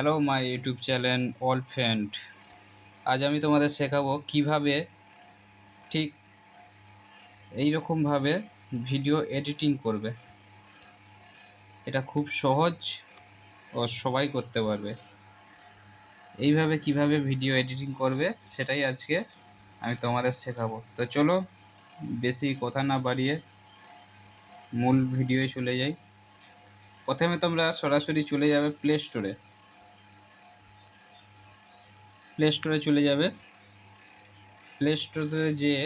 Hello my YouTube channel all friend আজ আমি তোমাদের শেখাবো কীভাবে ঠিক এই রকমভাবে ভিডিও এডিটিং করবে। এটা খুব সহজ ও সবাই করতে পারবে। এইভাবে কীভাবে ভিডিও এডিটিং করবে সেটাই আজকে আমি তোমাদের শেখাবো। তো চলো, বেশি কথা না বাড়িয়ে মূল ভিডিওয়ে চলে যাই। প্রথমে তোমরা সরাসরি চলে যাবে প্লে স্টোরে প্লে স্টোরে চলে যাবে। প্লে স্টোরে যেয়ে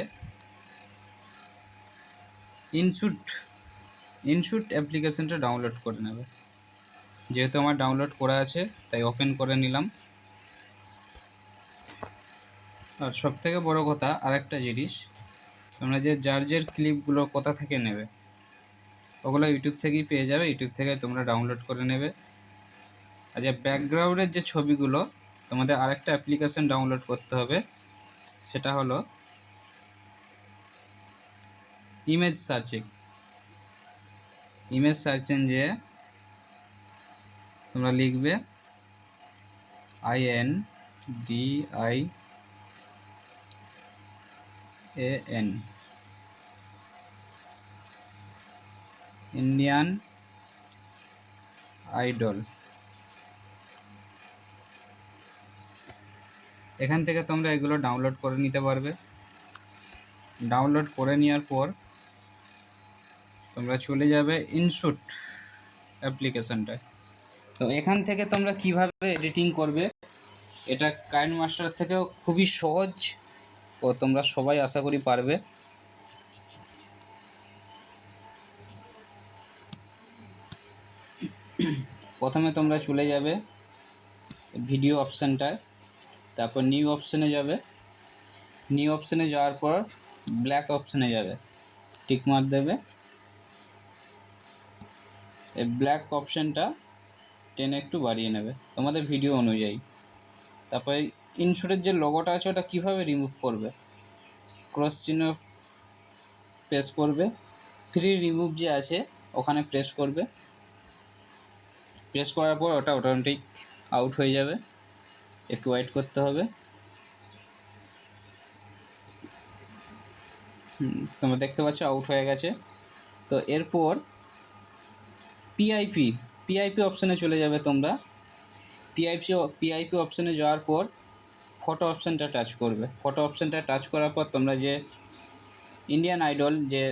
ইনশুট ইনশুট অ্যাপ্লিকেশনটা ডাউনলোড করে নেবে। যেহেতু আমার ডাউনলোড করা আছে, তাই ওপেন করে নিলাম। আর সব থেকে বড়ো কথা, আরেকটা জিনিস, তোমরা যে জার্জের ক্লিপগুলো কোথা থেকে নেবে, ওগুলো ইউটিউব থেকেই পেয়ে যাবে। ইউটিউব থেকে তোমরা ডাউনলোড করে নেবে। আর যে ব্যাকগ্রাউন্ডের যে ছবিগুলো তোমাদের আরেকটা অ্যাপ্লিকেশন ডাউনলোড করতে হবে। সেটা হলো ইমেজ সার্চিং ইমেজ সার্চেন যে তোমরা লিখবে I N D I A N Indian Idol এখান থেকে তোমরা এগুলো ডাউনলোড করে নিতে পারবে। ডাউনলোড করে নেওয়ার পর তোমরা চলে যাবে ইনশুট অ্যাপ্লিকেশনটায় তো এখান থেকে তোমরা কীভাবে এডিটিং করবে, এটা কাইন মাস্টার থেকেও খুবই সহজ ও তোমরা সবাই আশা করি পারবে। প্রথমে তোমরা চলে যাবে ভিডিও অপশানটায় তারপর নিউ অপশানে যাবে। নিউ অপশানে যাওয়ার পর ব্ল্যাক অপশানে যাবে। টিকমার্ক দেবে। এই ব্ল্যাক অপশানটা টেনে একটু বাড়িয়ে নেবে, তোমাদের ভিডিও অনুযায়ী। তারপরে ইনশুটের যে লোগোটা আছে, ওটা কীভাবে রিমুভ করবে? ক্রস চিহ্ন প্রেস করবে। ফ্রি রিমুভ যে আছে, ওখানে প্রেস করবে। প্রেস করার পর ওটা অটোমেটিক আউট হয়ে যাবে। একটু ওয়েট করতে হবে। তোমরা দেখতে পাচ্ছ আউট হয়ে গেছে। তো এরপর পিআইপি পিআইপি অপশানে চলে যাবে তোমরা। পিআইপি পিআইপি অপশানে যাওয়ার পর ফটো অপশানটা টাচ করবে। ফটো অপশানটা টাচ করার পর তোমরা যে ইন্ডিয়ান আইডল যে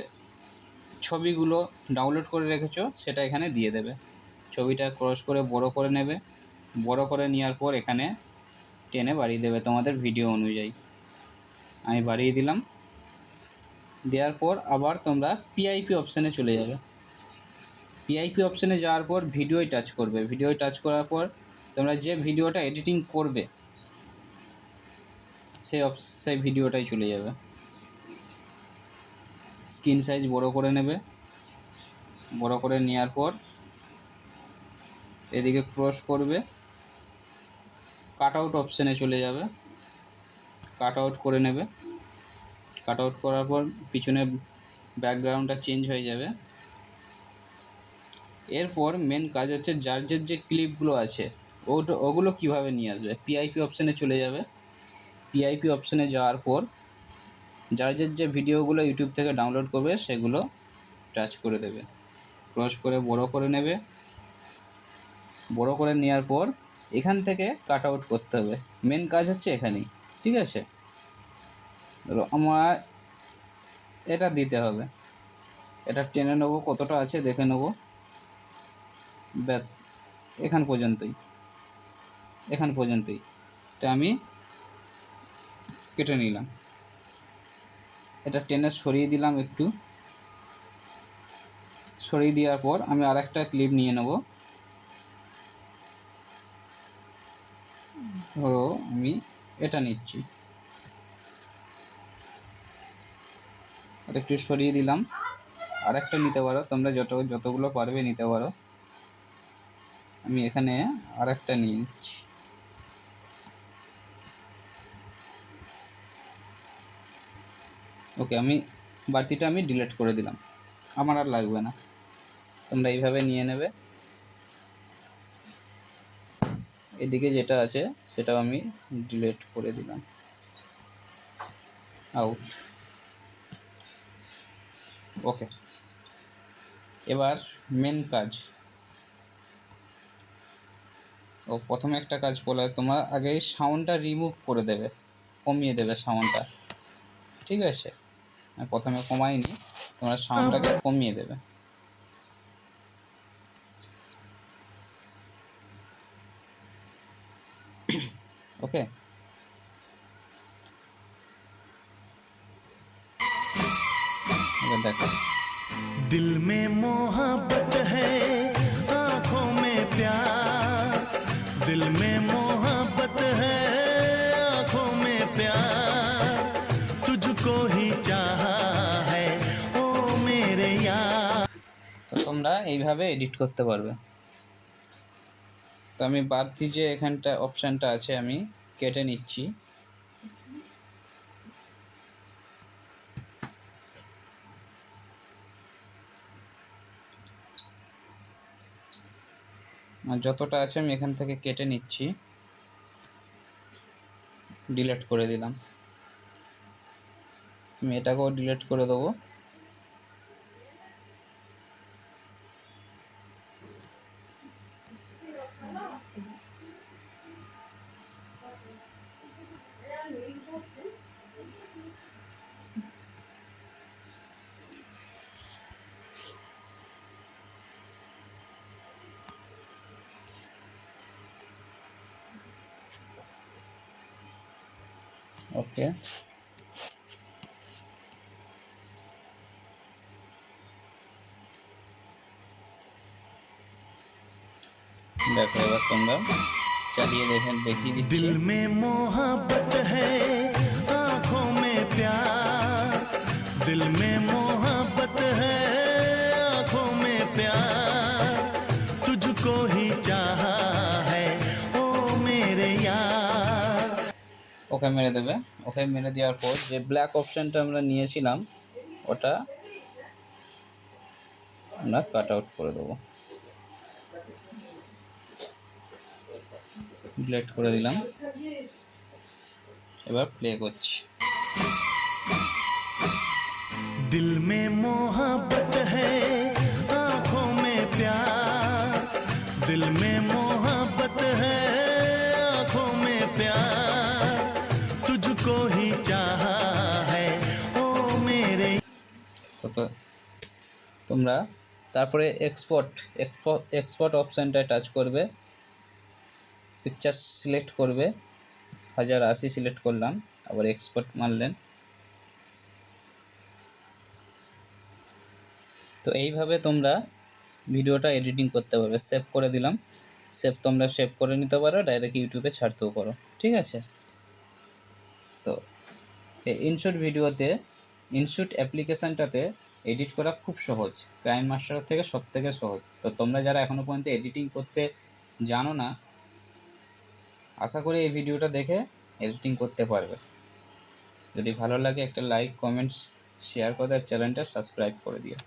ছবিগুলো ডাউনলোড করে রেখেছো, সেটা এখানে দিয়ে দেবে। ছবিটা ক্রস করে বড় করে নেবে। বড় করে নেওয়ার পর এখানে টেনে বাড়িয়ে দেবে তোমাদের ভিডিও অনুযায়ী। আমি বাড়িয়ে দিলাম। দেওয়ার পর আবার তোমরা পিআইপি অপশানে চলে যাবে। পিআইপি অপশানে যাওয়ার পর ভিডিওয় টাচ করবে। ভিডিওয় টাচ করার পর তোমরা যে ভিডিওটা এডিটিং করবে সেই সেই ভিডিওটাই চলে যাবে। স্ক্রিন সাইজ বড় করে নেবে। বড় করে নেওয়ার পর এদিকে ক্রস করবে। কাট আউট অপশানে চলে যাবে। কাট আউট করে নেবে। কাট আউট করার পর পিছনে ব্যাকগ্রাউন্ডটা চেঞ্জ হয়ে যাবে। এরপর মেন কাজ হচ্ছে জার্জের যে ক্লিপগুলো আছে, ওটা, ওগুলো কীভাবে নিয়ে আসবে? পিআইপি অপশানে চলে যাবে। পিআইপি অপশানে যাওয়ার পর জার্জের যে ভিডিওগুলো ইউটিউব থেকে ডাউনলোড করবে, সেগুলো টাচ করে দেবে। ক্রস করে বড় করে নেবে। বড় করে নেওয়ার পর এখান থেকে কাট আউট করতে হবে। মেন কাজ হচ্ছে এখানেই, ঠিক আছে? আমার এটা দিতে হবে। এটা টেনে নেব, কতটা আছে দেখে নেব। ব্যাস, এখান পর্যন্তই। এখান পর্যন্তই। এটা আমি কেটে নিলাম। এটা টেনে সরিয়ে দিলাম একটু। সরিয়ে দেওয়ার পর আমি আরেকটা ক্লিপ নিয়ে নেব। ধরো আমি এটা নিচ্ছি। আর একটু সরিয়ে দিলাম। আরেকটা নিতে পারো, তোমরা যত, যতগুলো পারবে নিতে পারো। আমি এখানে আরেকটা নিয়ে নিচ্ছি। ওকে, আমি বাড়তিটা আমি ডিলিট করে দিলাম। আমার আর লাগবে না। তোমরা এইভাবে নিয়ে নেবে। এদিকে যেটা আছে সেটাও আমি ডিলেট করে দিলাম। আউট ওকে এবার মেন কাজ। ও প্রথমে একটা কাজ করলে তোমার আগে সাউন্ডটা রিমুভ করে দেবে কমিয়ে দেবে সাউন্ডটা ঠিক আছে? প্রথমে কমাইনি তোমরা সাউন্ডটাকে কমিয়ে দেবে। ওকে এবার দেখো दिल में मोहब्बत है आंखों में प्यार दिल में मोहब्बत है आंखों में प्यार तुझको ही चाहा है ओ मेरे यार তো তোমরা এইভাবে এডিট করতে পারবে তো আমি বাড়তি যে এখানটা অপশানটা আছে, আমি কেটে নিচ্ছি। যতটা আছে আমি এখান থেকে কেটে নিচ্ছি। ডিলিট করে দিলাম। আমি এটাকেও ডিলিট করে দেবো। ওকে দেখো এবার তোমরা চালিয়ে দেখে দেখিয়ে দিচ্ছি दिल में मोहब्बत है आंखों में प्यार दिल में मोहब्बत है ওকে মেরে দেবে। ওকে মেরে দেওয়ার পর যে ব্ল্যাক অপশানটা আমরা নিয়েছিলাম, ওটা আমরা কাট আউট করে দেবো। ডিলেট করে দিলাম। এবার প্লে করছি। দিল মে মোহাবত হ্যাঁ তো তোমরা তারপরে এক্সপোর্ট এক্সপোর্ট অপশানটায় টাচ করবে। পিকচার সিলেক্ট করবে। হাজার আশি সিলেক্ট করলাম, আবার এক্সপোর্ট মারলেন। তো এইভাবে তোমরা ভিডিওটা এডিটিং করতে পারবে। সেভ করে দিলাম। সেভ তোমরা সেভ করে নিতে পারো ডাইরেক্ট ইউটিউবে ছাড়তেও পারো। ঠিক আছে? তো, এই ইনশুট ভিডিওতে ইনশুট অ্যাপ্লিকেশানটাতে এডিট করা খুব সহজ। ক্রাইম মাস্টার থেকে সব থেকে সহজ। তো তোমরা যারা এখনও পর্যন্ত এডিটিং করতে জানো না, আশা করি এই ভিডিওটা দেখে এডিটিং করতে পারবে। যদি ভালো লাগে একটা লাইক কমেন্টস শেয়ার করে চ্যানেলটা সাবস্ক্রাইব করে দিও।